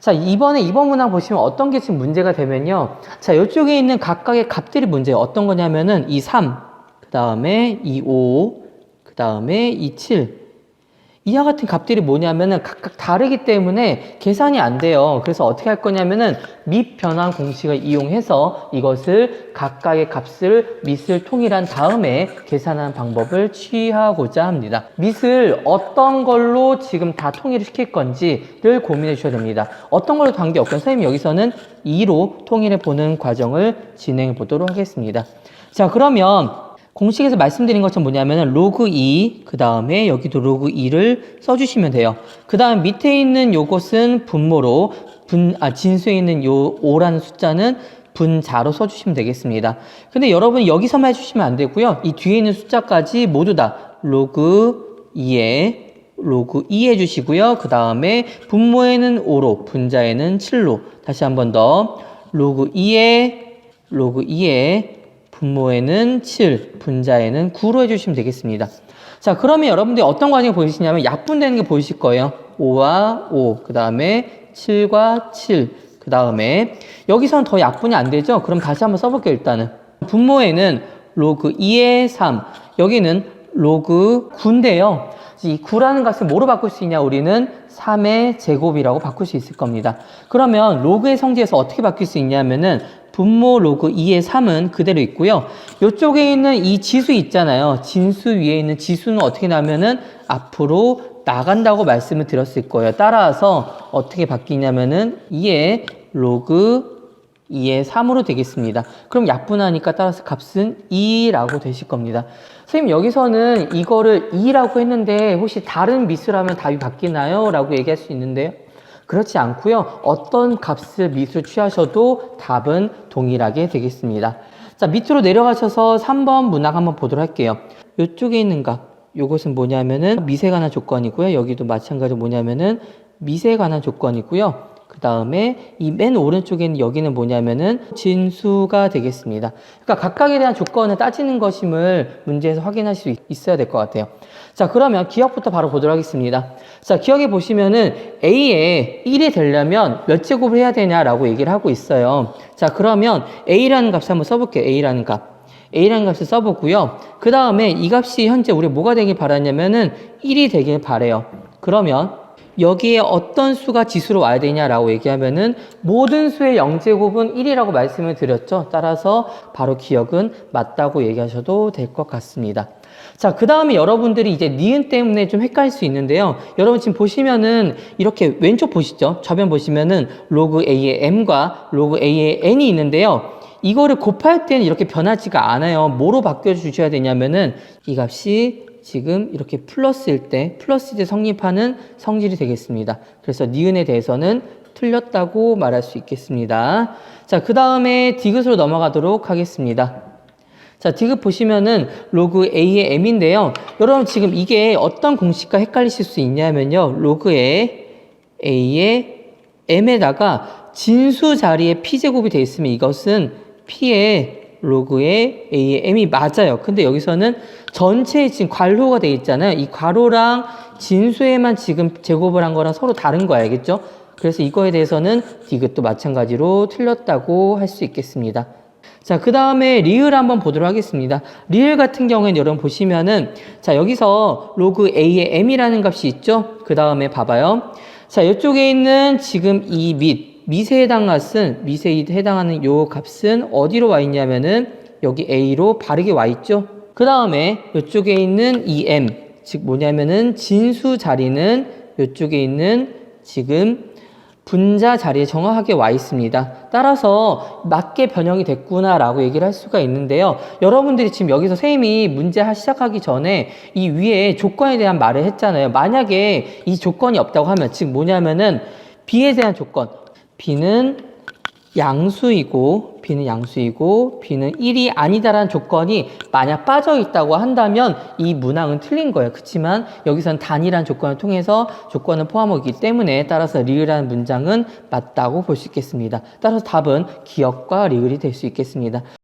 자, 이번에 이번 문항 보시면 어떤 게 지금 문제가 되면요. 자, 이쪽에 있는 각각의 값들이 문제예요. 어떤 거냐면은 이 3, 그 다음에 이 5, 그 다음에 이 7. 이와 같은 값들이 뭐냐면은 각각 다르기 때문에 계산이 안 돼요. 그래서 어떻게 할 거냐면은 밑 변환 공식을 이용해서 이것을 각각의 값을 밑을 통일한 다음에 계산하는 방법을 취하고자 합니다. 밑을 어떤 걸로 지금 다 통일을 시킬 건지를 고민해 주셔야 됩니다. 어떤 걸로 관계없건 선생님이 여기서는 2로 통일해 보는 과정을 진행해 보도록 하겠습니다. 자, 그러면 공식에서 말씀드린 것처럼 뭐냐면은 로그 2, 그 다음에 여기도 로그 2를 써주시면 돼요. 그 다음 밑에 있는 요것은 분모로, 분, 아, 진수에 있는 요 5라는 숫자는 분자로 써주시면 되겠습니다. 근데 여러분 여기서만 해주시면 안 되고요. 이 뒤에 있는 숫자까지 모두 다 로그 2에 로그 2 해주시고요. 그 다음에 분모에는 5로, 분자에는 7로. 다시 한 번 더. 로그 2에, 로그 2에, 분모에는 7, 분자에는 9로 해주시면 되겠습니다. 자, 그러면 여러분들이 어떤 과정이 보이시냐면 약분되는 게 보이실 거예요. 5와 5, 그 다음에 7과 7, 그 다음에 여기서는 더 약분이 안 되죠? 그럼 다시 한번 써볼게요, 일단은. 분모에는 로그 2의 3, 여기는 로그 9인데요. 이 9라는 값을 뭐로 바꿀 수 있냐? 우리는 3의 제곱이라고 바꿀 수 있을 겁니다. 그러면 로그의 성질에서 어떻게 바뀔 수 있냐면은 분모 로그 2의 3은 그대로 있고요. 이쪽에 있는 이 지수 있잖아요. 진수 위에 있는 지수는 어떻게 나면은 앞으로 나간다고 말씀을 드렸을 거예요. 따라서 어떻게 바뀌냐면은 2의 로그 2의 3으로 되겠습니다. 그럼 약분하니까 따라서 값은 2라고 되실 겁니다. 선생님 여기서는 이거를 2라고 했는데 혹시 다른 미수라면 답이 바뀌나요? 라고 얘기할 수 있는데요. 그렇지 않고요. 어떤 값을 밑으로 취하셔도 답은 동일하게 되겠습니다. 자, 밑으로 내려가셔서 3번 문항 한번 보도록 할게요. 이쪽에 있는 값, 요것은 뭐냐면은 미세 관한 조건이고요. 여기도 마찬가지로 뭐냐면은 미세 관한 조건이고요. 그 다음에 이 맨 오른쪽에 있는 여기는 뭐냐면은 진수가 되겠습니다. 그러니까 각각에 대한 조건을 따지는 것임을 문제에서 확인하실 수 있어야 될 것 같아요. 자, 그러면 기억부터 바로 보도록 하겠습니다. 자, 기억에 보시면은 A에 1이 되려면 몇 제곱을 해야 되냐라고 얘기를 하고 있어요. 자, 그러면 A라는 값을 한번 써볼게요. A라는 값. A라는 값을 써보고요. 그 다음에 이 값이 현재 우리 뭐가 되길 바라냐면은 1이 되길 바래요. 그러면 여기에 어떤 수가 지수로 와야 되냐라고 얘기하면은 모든 수의 0제곱은 1이라고 말씀을 드렸죠. 따라서 바로 기억은 맞다고 얘기하셔도 될 것 같습니다. 자, 그 다음에 여러분들이 이제 니은 때문에 좀 헷갈릴 수 있는데요. 여러분 지금 보시면은 이렇게 왼쪽 보시죠. 좌변 보시면은 로그 A의 M과 로그 A의 N이 있는데요. 이거를 곱할 때는 이렇게 변하지가 않아요. 뭐로 바꿔 주셔야 되냐면은 이 값이 지금 이렇게 플러스일 때, 플러스 때 성립하는 성질이 되겠습니다. 그래서 니은에 대해서는 틀렸다고 말할 수 있겠습니다. 자, 그 다음에 디귿으로 넘어가도록 하겠습니다. 자, 디귿 보시면은 로그 A의 M인데요. 여러분 지금 이게 어떤 공식과 헷갈리실 수 있냐면요. 로그의 A의 M에다가 진수 자리에 P제곱이 되어 있으면 이것은 P의 로그의 A의 M이 맞아요. 근데 여기서는 전체에 지금 괄호가 되어 있잖아요. 이 괄호랑 진수에만 지금 제곱을 한 거랑 서로 다른 거 알겠죠? 그래서 이거에 대해서는 디귿도 마찬가지로 틀렸다고 할 수 있겠습니다. 자, 그 다음에 리을 한번 보도록 하겠습니다. 리을 같은 경우에는 여러분 보시면은, 자, 여기서 로그 A의 M이라는 값이 있죠? 그 다음에 봐봐요. 자, 이쪽에 있는 지금 이 밑, 밑에 해당 값은, 밑에 해당하는 요 값은 어디로 와 있냐면은, 여기 A로 바르게 와 있죠? 그 다음에 이쪽에 있는 이 M, 즉 뭐냐면은 진수 자리는 이쪽에 있는 지금 분자 자리에 정확하게 와 있습니다. 따라서 맞게 변형이 됐구나라고 얘기를 할 수가 있는데요. 여러분들이 지금 여기서 쌤이 문제 시작하기 전에 이 위에 조건에 대한 말을 했잖아요. 만약에 이 조건이 없다고 하면 즉 뭐냐면은 B에 대한 조건. B는 양수이고 B는 양수이고 B는 1이 아니다라는 조건이 만약 빠져 있다고 한다면 이 문항은 틀린 거예요. 그렇지만 여기서는 단이라는 조건을 통해서 조건을 포함하기 때문에 따라서 리을이라는 문장은 맞다고 볼 수 있겠습니다. 따라서 답은 기억과 리을이 될 수 있겠습니다.